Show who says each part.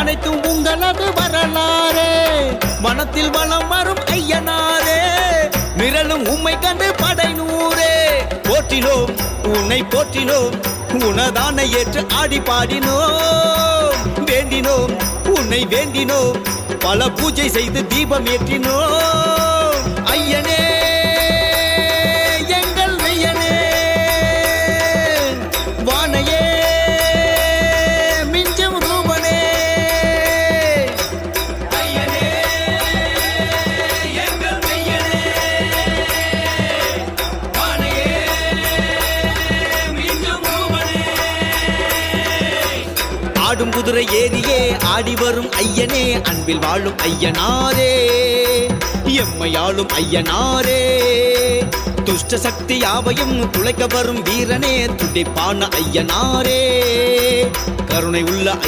Speaker 1: அனைத்தும் உங்களது வரலாறே. வனத்தில் வளம் வரும் ஐயனாரே. நிரலும் உம்மை கண்டு படை நூறே போற்றினோம் உன்னை போற்றினோம் உனதான ஏற்று ஆடி பாடினோம். வேண்டினோம் உன்னை வேண்டினோம். பல பூஜை செய்து தீபம் ஏற்றினோம். ஆடும் குதிரை ஏறியே ஆடி வரும் ஐயனே அன்பில் வாழும் ஐயனாரே. எம்மையாளும் ஐயனாரே. துஷ்ட சக்தி யாவையும் துளைக்க வரும் வீரனே துடிப்பான ஐயனாரே. கருணை உள்ள